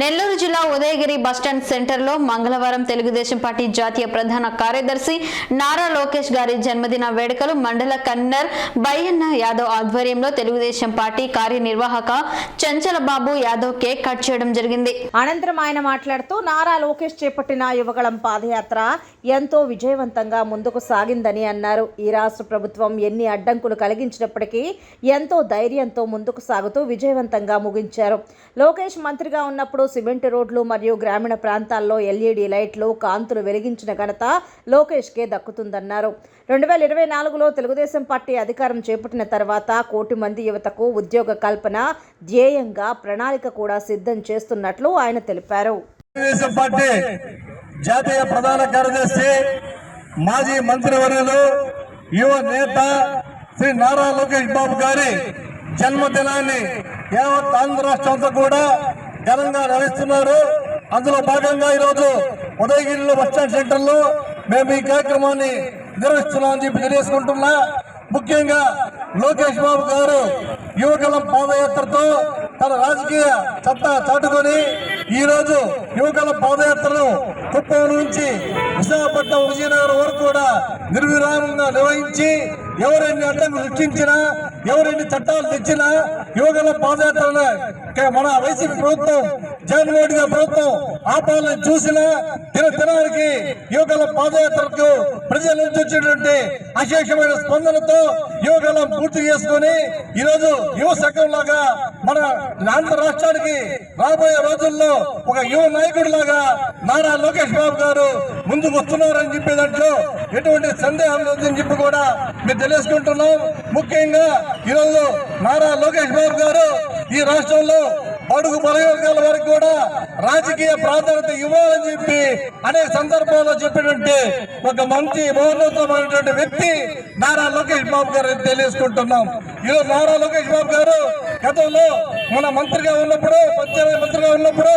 నెల్లూరు జిల్లా ఉదయగిరి బస్టాండ్ సెంటర్లో మంగళవారం తెలుగుదేశం పార్టీ జాతీయ ప్రధాన కార్యదర్శి నారా లోకేష్ గారి జన్మదిన వేడుకలు మండల కన్నర్ బయ్యన్న యాదవ్ ఆధ్వర్యంలో తెలుగుదేశం పార్టీ కార్యనిర్వాహక చంచలబాబు యాదవ్ కేక్ కట్ చేయడం జరిగింది. అనంతరం ఆయన మాట్లాడుతూ నారా లోకేష్ చేపట్టిన యువగళం పాదయాత్ర ఎంతో విజయవంతంగా ముందుకు సాగిందని అన్నారు. ఈ రాష్ట్ర ప్రభుత్వం ఎన్ని అడ్డంకులు కలిగించినప్పటికీ ఎంతో ధైర్యంతో ముందుకు సాగుతూ విజయవంతంగా ముగించారు. లోకేష్ మంత్రిగా ఉన్నప్పుడు సిమెంట్ రోడ్లు మరియు గ్రామీణ ప్రాంతాల్లో ఎల్ఈడి లైట్లు కాంతులు వెలిగించిన ఘనత లోకేష్కే దక్కుతుందన్నారు. రెండు వేల ఇరవై నాలుగులో తెలుగుదేశం పార్టీ అధికారం చేపట్టిన తర్వాత కోటి మంది యువతకు ఉద్యోగ కల్పన ధ్యేయంగా ప్రణాళిక కూడా సిద్ధం చేస్తున్నట్లు ఆయన తెలిపారు. తెలుగుదేశం పార్టీ జాతీయ ప్రధాన కార్యదర్శి మాజీ మంత్రివర్యులు యువ నేత శ్రీ నారా లోకేష్ బాబు గారి జన్మదినాన్ని యావత్ ఆంధ్ర రాష్ట్రంతో కూడా ఘనంగా నిర్వహిస్తున్నారు అందులో భాగంగా ఈరోజు ఉదయగిరిలో బస్టాండ్ సెంటర్లో మేము ఈ కార్యక్రమాన్ని నిర్వహిస్తున్నామని చెప్పి తెలియజేసుకుంటున్నా. ముఖ్యంగా లోకేష్ బాబు గారు యువకుల పాదయాత్రతో తన రాజకీయ సత్తా చాటుకొని ఈ రోజు యువకుల పాదయాత్రను కుప్పం నుంచి విశాఖపట్నం విజయనగరం వరకు కూడా నిర్విరామంగా నిర్వహించి ఎవరెన్ని అడ్డంకులు సృష్టించినా ఎవరెన్ని చట్టాలు తెచ్చినా యువకుల పాదయాత్రను మన వైసీపీ ప్రభుత్వం జగన్మోహన్ గారి ప్రభుత్వం ఆపాలని చూసిన దిన దినానికి యువకుల పాదయాత్రకు ప్రజల నుంచి వచ్చేటువంటి అశేషమైన స్పందనతో యువకులం పూర్తి చేసుకొని ఈరోజు యువ సంఘం లాగా మన ఆంధ్ర రాష్ట్రానికి రాబోయే రోజుల్లో ఒక యువ నాయకుడు లాగా నారా లోకేష్ బాబు గారు ముందుకు వస్తున్నారని చెప్పే దాంట్లో ఎటువంటి సందేహం లేదని చెప్పి కూడా మేము తెలుసుకుంటున్నాం ముఖ్యంగా ఈరోజు నారా లోకేష్ బాబు గారు ఈ రాష్ట్రంలో అడుగు బలవర్గాల వరకు కూడా రాజకీయ ప్రాధాన్యత ఇవ్వాలని చెప్పి అనేక సందర్భాల్లో చెప్పినటువంటి ఒక మంచి మౌనోత్తమైనటువంటి వ్యక్తి నారా లోకేష్ బాబు గారు తెలియజేసుకుంటున్నాం. ఈరోజు నారా లోకేష్ బాబు గారు గతంలో మన మంత్రిగా ఉన్నప్పుడు పంచాయతీ మంత్రిగా ఉన్నప్పుడు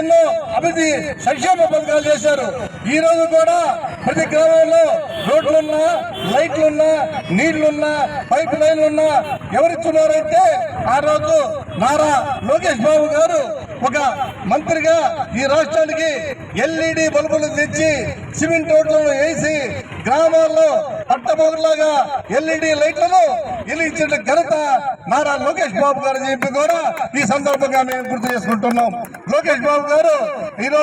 ఎన్నో అభివృద్ధి సంక్షేమ పథకాలు చేశారు. ఈ రోజు కూడా ప్రతి గ్రామంలో రోడ్డు లైట్లున్నా నీళ్ళున్నా పైప్ లైన్లున్నా ఎవరిచ్చున్నారంటే ఆ రోజు నారా లోకేష్ బాబు గారు ఒక మంత్రిగా ఈ రాష్ట్రానికి ఎల్ఈడి బల్బులు తెచ్చి సిమెంట్ రోడ్లను వేసి గ్రామాల్లో పట్టబోగులాగా ఎల్ఈడి లైట్లను వెలిగించిన ఘనత నారా లోకేష్ బాబు గారు చెప్పి కూడా ఈ సందర్భంగా మేము గుర్తు చేసుకుంటున్నాం. లోకేష్ బాబు గారు ఈరోజు